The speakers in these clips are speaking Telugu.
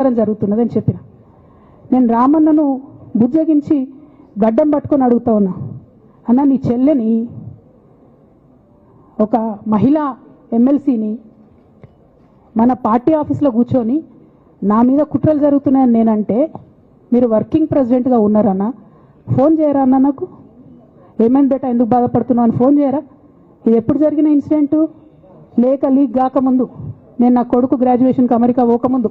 ప్రచారం జరుగుతున్నదని చెప్పిన. నేను రామన్నను బుజ్జగించి గడ్డం పట్టుకొని అడుగుతా ఉన్నా. అన్న నీ చెల్లెని ఒక మహిళా ఎమ్మెల్సీని మన పార్టీ ఆఫీస్లో కూర్చొని నా మీద కుట్రలు జరుగుతున్నాయని నేనంటే మీరు వర్కింగ్ ప్రెసిడెంట్గా ఉన్నారన్న ఫోన్ చేయరా అన్న నాకు? ఏమైంది బేటా ఎందుకు బాధపడుతున్నావు అని ఫోన్ చేయరా? ఇది ఎప్పుడు జరిగిన ఇన్సిడెంటు? లేక లీక్ కాకముందు? నేను నా కొడుకు గ్రాడ్యుయేషన్కి అమెరికా పోకముందు?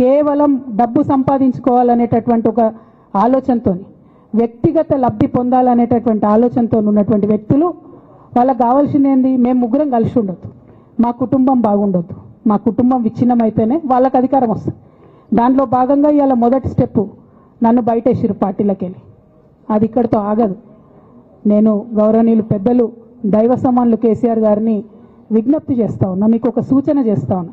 కేవలం డబ్బు సంపాదించుకోవాలనేటటువంటి ఒక ఆలోచనతో వ్యక్తిగత లబ్ధి పొందాలనేటటువంటి ఆలోచనతో ఉన్నటువంటి వ్యక్తులు వాళ్ళకి కావాల్సింది ఏంది? మేము ముగ్గురం కలిసి ఉండొద్దు. మా కుటుంబం బాగుండొద్దు. మా కుటుంబం విచ్ఛిన్నం అయితేనే వాళ్ళకి అధికారం వస్తుంది. దాంట్లో భాగంగా ఇవాళ మొదటి స్టెప్ నన్ను బయటేసిరు పార్టీలకు వెళ్ళి అది ఇక్కడితో ఆగదు. నేను గౌరవనీయులు పెద్దలు దైవ సమానులు కేసీఆర్ గారిని విజ్ఞప్తి చేస్తా ఉన్నా మీకు ఒక సూచన చేస్తా ఉన్నా.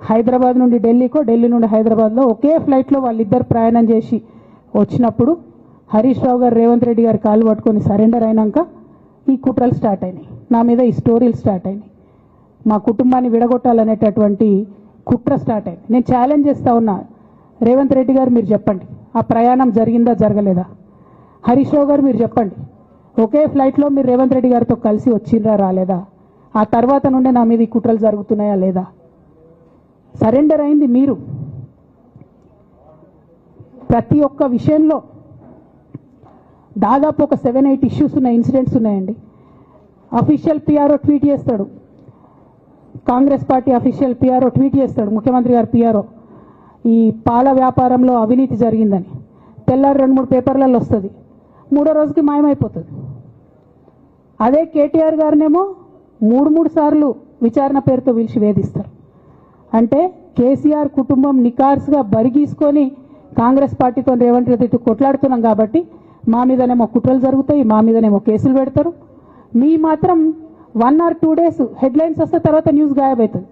హైదరాబాద్ నుండి ఢిల్లీకో ఢిల్లీ నుండి హైదరాబాద్లో ఒకే ఫ్లైట్లో వాళ్ళిద్దరు ప్రయాణం చేసి వచ్చినప్పుడు హరీష్ రావు గారు రేవంత్ రెడ్డి గారు కాలు పట్టుకొని సరెండర్ అయినాక ఈ కుట్రలు స్టార్ట్ అయినాయి. నా మీద ఈ స్టోరీలు స్టార్ట్ అయినాయి. మా కుటుంబాన్ని విడగొట్టాలనేటటువంటి కుట్ర స్టార్ట్ అయింది. నేను ఛాలెంజ్ చేస్తూ ఉన్నా. రేవంత్ రెడ్డి గారు మీరు చెప్పండి. ఆ ప్రయాణం జరిగిందా జరగలేదా? హరీష్ రావు గారు మీరు చెప్పండి. ఒకే ఫ్లైట్లో మీరు రేవంత్ రెడ్డి గారితో కలిసి వచ్చిండ్రా రాలేదా? ఆ తర్వాత నుండే నా మీద ఈ కుట్రలు జరుగుతున్నాయా లేదా? సరెండర్ అయింది మీరు. ప్రతి ఒక్క విషయంలో దాదాపు ఒక సెవెన్ ఎయిట్ ఇష్యూస్ ఉన్న ఇన్సిడెంట్స్ ఉన్నాయండి. అఫీషియల్ పిఆర్ఓ ట్వీట్ చేస్తాడు. Congress party official PRO tweet చేస్తాడు. ముఖ్యమంత్రి గారు పిఆర్ఓ. ఈ పాల వ్యాపారంలో అవినీతి జరిగిందని. తెల్లారి రెండు మూడు పేపర్లలో వస్తుంది. మూడో రోజుకి మాయమైపోతుంది. అదే కేటీఆర్ గారినేమో మూడు మూడు సార్లు విచారణ పేరుతో పిలిచి వేధిస్తారు. అంటే కేసీఆర్ కుటుంబం నికార్స్గా బరిగీసుకొని కాంగ్రెస్ పార్టీతో రేవంత్ రెడ్డి కొట్లాడుతున్నాం కాబట్టి మా మీదనేమో కుట్రలు జరుగుతాయి మా మీదనేమో కేసులు పెడతారు. మీ మాత్రం one or two days headlines వస్తే తర్వాత న్యూస్ గాయబవుతుంది